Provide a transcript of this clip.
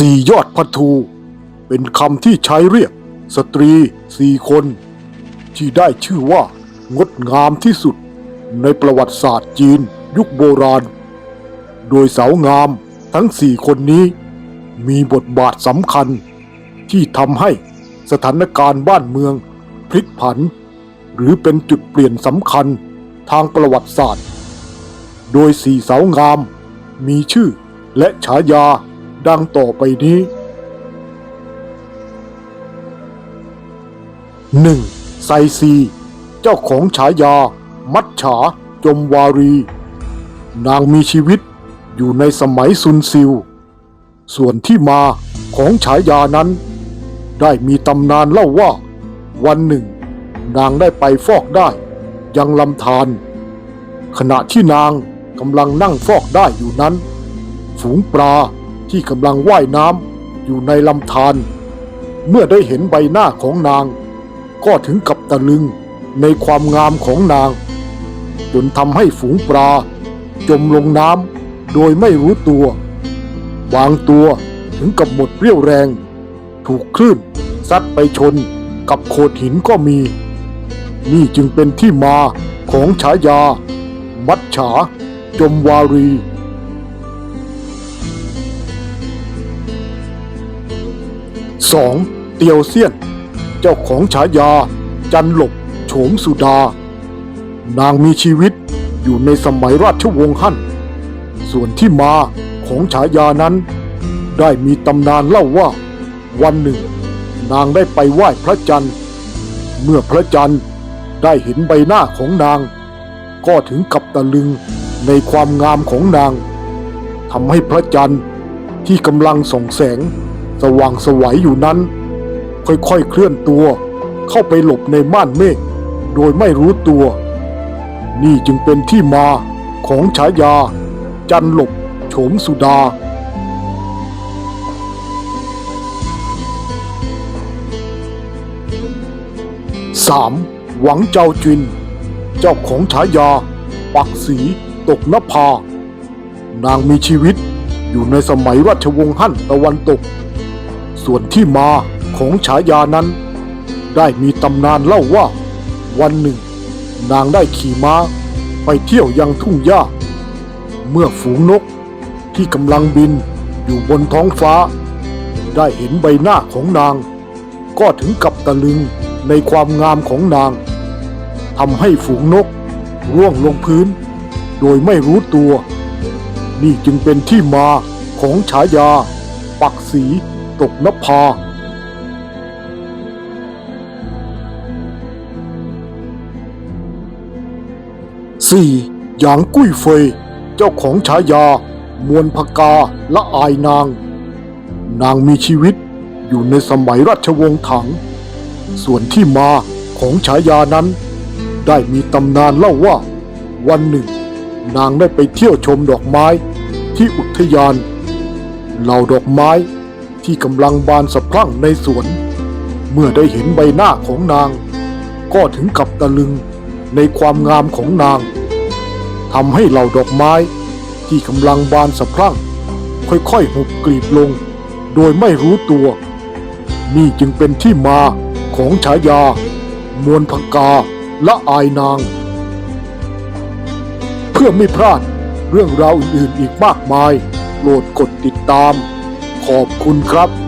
สี่ยอดพัทู เป็นคำที่ใช้เรียก สตรีสี่คน ที่ได้ชื่อว่างดงามที่สุด ในประวัติศาสตร์จีนยุคโบราณ โดยสาวงามทั้งสี่คนนี้ มีบทบาทสำคัญ ที่ทำให้สถานการณ์บ้านเมือง พลิกผัน หรือเป็นจุดเปลี่ยนสำคัญทางประวัติศาสตร์ โดยสี่สาวงาม มีชื่อและฉายา ดังต่อไปนี้ 1. ไซซี เจ้าของฉายา มัจฉา จมวารี นางมีชีวิตอยู่ในสมัยซุนซิล ส่วนที่มาของฉายานั้น ได้มีตำนานเล่าว่า วันหนึ่ง นางได้ไปฟอกได้ ยังลำธารขณะที่นางกำลังนั่งฟอกได้อยู่นั้น ฝูงปลา ที่กำลังว่ายน้ำอยู่ในลำธารเมื่อได้เห็นใบหน้าของนาง ก็ถึงกับตะลึงในความงามของนาง จนทำให้ฝูงปลา จมลงน้ำโดยไม่รู้ตัว บางตัวถึงกับหมดเรี่ยวแรง ถูกคลื่นซัดไปชนกับโขดหินก็มี นี่จึงเป็นที่มาของฉายา มัจฉา จมวารี 2. เตียวเซียน เจ้าของฉายา จันหลบโฉมสุดา นางมีชีวิตอยู่ในสมัยราชวงศ์ฮั่น ส่วนที่มาของฉายานั้น ได้มีตำนานเล่าว่า วันหนึ่ง นางได้ไปไหว้พระจันทร์ เมื่อพระจันทร์ได้เห็นใบหน้าของนาง ก็ถึงกับตะลึงในความงามของนางทำให้พระจันทร์ที่กำลังส่องแสง สว่างสวัยอยู่นั้น ค่อยๆเคลื่อนตัว เข้าไปหลบในม่านเมฆโดยไม่รู้ตัว นี่จึงเป็นที่มาของฉายา จันหลบโฉมสุดา 3. หวังเจ้าจิน เจ้าของฉายา ปักสีตกนภา นางมีชีวิตอยู่ในสมัยราชวงศ์ฮั่นตะวันตก ส่วนที่มาของฉายานั้น ได้มีตำนานเล่าว่า วันหนึ่ง นางได้ขี่ม้าไปเที่ยวยังทุ่งหญ้า เมื่อฝูงนกที่กำลังบินอยู่บนท้องฟ้า ได้เห็นใบหน้าของนาง ก็ถึงกับตะลึงในความงามของนางทำให้ฝูงนกร่วงลงพื้น โดยไม่รู้ตัว นี่จึงเป็นที่มาของฉายา ปักสี ตกนภาสี่หยางกุ้ยเฟย เจ้าของฉายา มวลพกาละอายนาง นางมีชีวิตอยู่ในสมัยราชวงศ์ถัง ส่วนที่มาของฉายานั้น ได้มีตำนานเล่าว่า วันหนึ่ง นางได้ไปเที่ยวชมดอกไม้ที่อุทยานเหล่าดอกไม้ ที่กำลังบานสะพรั่งในสวน เมื่อได้เห็นใบหน้าของนาง ก็ถึงกับตะลึงในความงามของนางทำให้เหล่าดอกไม้ที่กำลังบานสะพรั่ง ค่อยๆหุบกลีบลง โดยไม่รู้ตัว นี่จึงเป็นที่มาของฉายา มวลพกาและอายนาง เพื่อไม่พลาดเรื่องราวอื่นๆอีกมากมาย โปรดกดติดตาม ขอบคุณครับ